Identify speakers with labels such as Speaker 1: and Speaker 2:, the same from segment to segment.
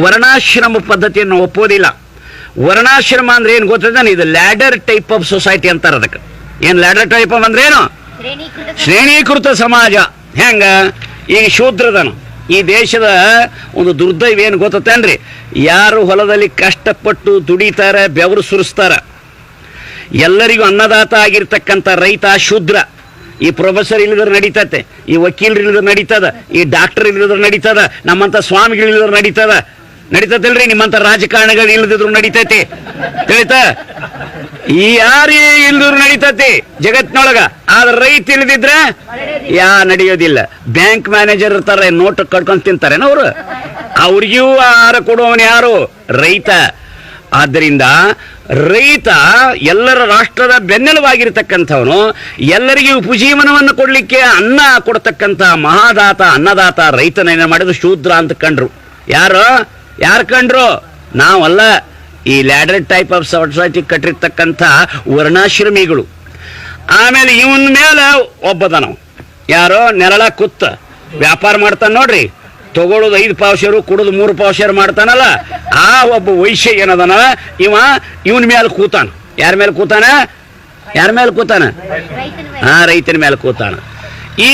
Speaker 1: ವರ್ಣಾಶ್ರಮ ಪದ್ಧತಿಯನ್ನು ಒಪ್ಪೋದಿಲ್ಲ. ವರ್ಣಾಶ್ರಮ ಅಂದ್ರೆ ಏನು ಗೊತ್ತಿದ್ದಾನೆ ಇದು ಲ್ಯಾಡರ್ ಟೈಪ್ ಆಫ್ ಸೊಸೈಟಿ ಅಂತಾರೆ ಅದಕ್ಕೆ. ಏನು ಲ್ಯಾಡರ್ ಟೈಪ್ ಆಫ್ ಅಂದ್ರೆ ಏನು?
Speaker 2: ಶ್ರೇಣೀಕೃತ
Speaker 1: ಸಮಾಜ. ಹೆಂಗ? ಈಗ ಶೂದ್ರದನು ಈ ದೇಶದ ಒಂದು ದುರ್ದೈವ ಏನು ಗೊತ್ತೇನ್ರಿ ಯಾರು ಹೊಲದಲ್ಲಿ ಕಷ್ಟಪಟ್ಟು ದುಡಿತಾರೆ ಬೆವರು ಸುರಿಸ್ತಾರ. ಎಲ್ಲರಿಗೂ ಅನ್ನದಾತ ಆಗಿರ್ತಕ್ಕಂಥ ರೈತ ಶೂದ್ರ. ಈ ಪ್ರೊಫೆಸರ್ ಇಲ್ಲದ್ರೆ ನಡೀತತೆ ಈ ವಕೀಲರು ಇಲ್ಲದ್ರೆ ನಡೀತದ ಈ ಡಾಕ್ಟರ್ ಇಲ್ಲದ್ರೆ ನಡೀತದ ನಮ್ಮಂಥ ಸ್ವಾಮಿಗಳು ಇಲ್ಲದ್ರೆ ನಡೀತದ. ನಡೀತದಲ್ರಿ ನಿಮ್ಮಂತ ರಾಜಕಾರಣಿಗಳು ಇಲ್ಲದಿದ್ರು ನಡೀತೈತಿ. ತಿಳಿತಾ? ಈ ಯಾರೇ ಇಲ್ದ್ರು ನಡೀತತಿ ಜಗತ್ನೊಳಗ ಆದ್ರ ರೈತ ಇಲ್ದಿದ್ರೆ ಯಾ ನಡೆಯೋದಿಲ್ಲ. ಬ್ಯಾಂಕ್ ಮ್ಯಾನೇಜರ್ ಇರ್ತಾರೆ, ನೋಟ್ ಕಟ್ಕೊಂಡ್ ತಿಂತಾರೇನ ಅವರು? ಅವ್ರಿಗೂ ಆಹಾರ ಕೊಡುವವನು ಯಾರು? ರೈತ. ಆದ್ದರಿಂದ ರೈತ ಎಲ್ಲರ ರಾಷ್ಟ್ರದ ಬೆನ್ನೆಲುವಾಗಿರ್ತಕ್ಕಂಥವನು ಎಲ್ಲರಿಗೂ ಉಪಜೀವನವನ್ನು ಕೊಡಲಿಕ್ಕೆ ಅನ್ನ ಕೊಡ್ತಕ್ಕಂಥ ಮಹಾದಾತ, ಅನ್ನದಾತ ರೈತನ ಮಾಡಿದ್ರು ಶೂದ್ರ ಅಂತ ಕಂಡ್ರು. ಯಾರು? ಯಾರು ಕಂಡ್ರು? ನಾವಲ್ಲ. ಈ ಲ್ಯಾಡರ್ ಟೈಪ್ ಆಫ್ ಸೊಸೈಟಿ ಕಟ್ಟಿರ್ತಕ್ಕಂಥ ವರ್ಣಾಶ್ರಮಿಗಳು. ಆಮೇಲೆ ಇವನ್ ಮೇಲೆ ಒಬ್ಬದನವ ಯಾರೋ ನೆರಳ ಕುತ್ತ ವ್ಯಾಪಾರ ಮಾಡ್ತಾನೆ ನೋಡ್ರಿ. ತಗೊಳ್ಳೋದು ಐದು ಪಾವಶರು ಕುಡಿದು ಮೂರು ಪಾವಶರು ಮಾಡ್ತಾನಲ್ಲ. ಆ ಒಬ್ಬ ವೈಶ್ಯ ಏನದನ? ಇವ ಇವನ್ ಮೇಲೆ ಕೂತಾನ. ಯಾರ ಮೇಲೆ ಕೂತಾನ? ಯಾರ ಮೇಲೆ ಕೂತಾನ? ಹಾ ರೈತನ ಮೇಲೆ ಕೂತಾನ. ಈ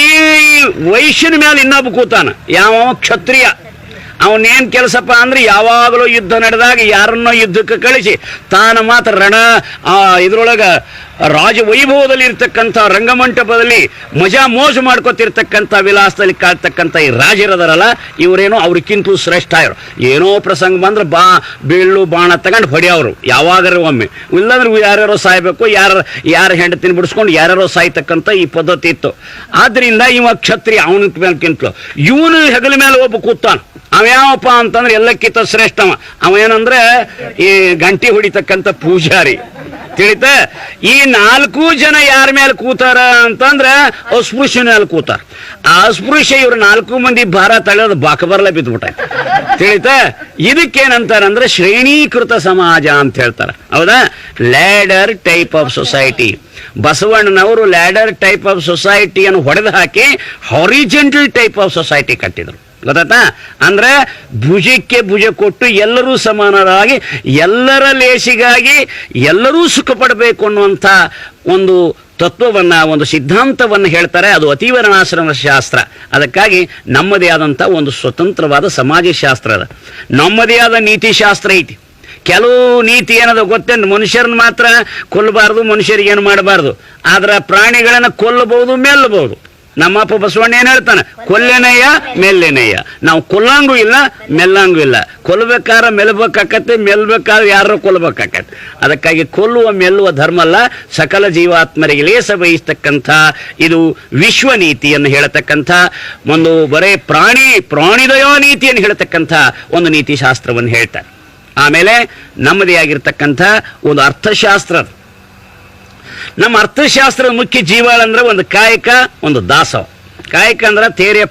Speaker 1: ವೈಶ್ಯನ ಮೇಲೆ ಇನ್ನೊಬ್ಬ ಕೂತಾನ. ಯಾವ ಕ್ಷತ್ರಿಯ. ಅವನೇನ್ ಕೆಲಸಪ್ಪ ಅಂದ್ರೆ ಯಾವಾಗಲೂ ಯುದ್ಧ ನಡೆದಾಗ ಯಾರನ್ನೋ ಯುದ್ಧಕ್ಕೆ ಕಳಿಸಿ, ತಾನು ಮಾತ್ರ ರಣ, ಆ, ಇದ್ರೊಳಗ ರಾಜ ವೈಭವದಲ್ಲಿ ಇರ್ತಕ್ಕಂಥ ರಂಗಮಂಟಪದಲ್ಲಿ ಮಜಾ ಮೋಜು ಮಾಡ್ಕೊತಿರ್ತಕ್ಕಂಥ ವಿಲಾಸದಲ್ಲಿ ಕಾಡ್ತಕ್ಕಂಥ ಈ ರಾಜರದರಲ್ಲ, ಇವರೇನೋ ಅವ್ರಿಗಿಂತಲೂ ಶ್ರೇಷ್ಠ ಇವರು. ಏನೋ ಪ್ರಸಂಗ ಬಂದ್ರೆ ಬಾ ಬೀಳು ಬಾಣ ತಗೊಂಡು ಹೊಡೆಯವರು. ಯಾವಾಗಾರು ಒಮ್ಮೆ. ಇಲ್ಲಾಂದ್ರೆ ಯಾರ್ಯಾರೋ ಸಾಯ್ಬೇಕು, ಯಾರ ಯಾರ ಹೆಂಡತಿನ ಬಿಡಿಸ್ಕೊಂಡು ಯಾರ್ಯಾರೋ ಸಾಯ್ತಕ್ಕಂಥ ಈ ಪದ್ಧತಿ ಇತ್ತು. ಆದ್ರಿಂದ ಇವ ಕ್ಷತ್ರಿಯ, ಅವನ ಮೇಲ್ಕಿಂತಲೂ. ಇವನು ಹೆಗಲ ಮೇಲೆ ಒಬ್ಬ ಕೂತಾನ. ಅವ ಅಂತಂದ್ರೆ ಎಲ್ಲಕ್ಕಿಂತ ಶ್ರೇಷ್ಠವ. ಅವ ಏನಂದ್ರೆ ಈ ಗಂಟಿ ಹೊಡಿತಕ್ಕಂಥ ಪೂಜಾರಿ. ತಿಳಿತ? ಈ ನಾಲ್ಕು ಜನ ಯಾರ ಮೇಲೆ ಕೂತಾರ ಅಂತಂದ್ರ ಅಸ್ಪೃಶ್ಯ ಮೇಲೆ ಕೂತಾರ. ಆ ಅಸ್ಪೃಶ್ಯ ಇವ್ರ ನಾಲ್ಕು ಮಂದಿ ಭಾರ ತಳೆಯೋದು ಬಾಕ ಬರಲ ಬಿದ್ಬಿಟ್ಟ ತಿಳಿತ? ಇದಕ್ಕೇನಂತಾರಂದ್ರೆ ಶ್ರೇಣೀಕೃತ ಸಮಾಜ ಅಂತ ಹೇಳ್ತಾರ. ಹೌದಾ? Ladder type of society. ಬಸವಣ್ಣನವರು ಲ್ಯಾಡರ್ ಟೈಪ್ ಆಫ್ ಸೊಸೈಟಿಯನ್ನು ಹೊಡೆದು ಹಾಕಿ ಹಾರಿಜೆಂಟಲ್ ಟೈಪ್ ಆಫ್ ಸೊಸೈಟಿ ಕಟ್ಟಿದ್ರು. ಗೊತ್ತಾಯ್ತಾ? ಅಂದ್ರೆ ಭುಜಕ್ಕೆ ಭುಜ ಕೊಟ್ಟು ಎಲ್ಲರೂ ಸಮಾನರಾಗಿ, ಎಲ್ಲರ ಲೇಸಿಗಾಗಿ ಎಲ್ಲರೂ ಸುಖ ಪಡಬೇಕು ಅನ್ನುವಂಥ ಒಂದು ತತ್ವವನ್ನ, ಒಂದು ಸಿದ್ಧಾಂತವನ್ನು ಹೇಳ್ತಾರೆ. ಅದು ಅತೀವರಣಾಶ್ರಮ ಶಾಸ್ತ್ರ. ಅದಕ್ಕಾಗಿ ನಮ್ಮದೇ ಆದಂಥ ಒಂದು ಸ್ವತಂತ್ರವಾದ ಸಮಾಜ ಶಾಸ್ತ್ರ ಅದ. ನಮ್ಮದೇ ಆದ ನೀತಿ ಶಾಸ್ತ್ರ ಐತಿ. ಕೆಲವು ನೀತಿ ಏನದ ಗೊತ್ತೇನು? ಮನುಷ್ಯರನ್ನ ಮಾತ್ರ ಕೊಲ್ಲಬಾರ್ದು, ಮನುಷ್ಯರಿಗೆ ಏನು ಮಾಡಬಾರ್ದು? ಆದ್ರೆ ಪ್ರಾಣಿಗಳನ್ನು ಕೊಲ್ಲಬಹುದು, ಮೆಲ್ಲಬಹುದು. ನಮ್ಮಪ್ಪ ಬಸವಣ್ಣ ಏನ್ ಹೇಳ್ತಾನೆ? ಕೊಲ್ಲೆನಯ್ಯ, ಮೆಲ್ಲೆನಯ್ಯ. ನಾವು ಕೊಲ್ಲಂಗೂ ಇಲ್ಲ, ಮೆಲ್ಲಂಗೂ ಇಲ್ಲ. ಕೊಲ್ಲಬೇಕಾದ್ರೆ ಮೆಲ್ಬೇಕಾಕತ್ತೆ, ಮೆಲ್ಬೇಕಾದ್ರೆ ಯಾರು ಕೊಲ್ಬೇಕಾಕತ್ತೆ. ಅದಕ್ಕಾಗಿ ಕೊಲ್ಲುವ, ಮೆಲ್ಲುವ ಧರ್ಮ ಅಲ್ಲ, ಸಕಲ ಜೀವಾತ್ಮರಿಗೆ ಲೇಸ ಬಯಸ್ತಕ್ಕಂಥ ಇದು ವಿಶ್ವ ನೀತಿಯನ್ನು ಹೇಳತಕ್ಕಂಥ, ಒಂದು ಬರೇ ಪ್ರಾಣಿ, ಪ್ರಾಣಿದಯೋ ನೀತಿಯನ್ನು ಹೇಳತಕ್ಕಂಥ ಒಂದು ನೀತಿ ಶಾಸ್ತ್ರವನ್ನು ಹೇಳ್ತಾರೆ. ಆಮೇಲೆ ನಮ್ಮದೇ ಆಗಿರ್ತಕ್ಕಂಥ ಒಂದು ಅರ್ಥಶಾಸ್ತ್ರ. ನಮ್ಮ ಅರ್ಥಶಾಸ್ತ್ರದ ಮುಖ್ಯ ಜೀವಾಳ ಅಂದ್ರೆ ಒಂದು ಕಾಯಕ ಒಂದು ದಾಸವ ಕಾಯಕ ಅಂದ್ರೆ ತೇರೆ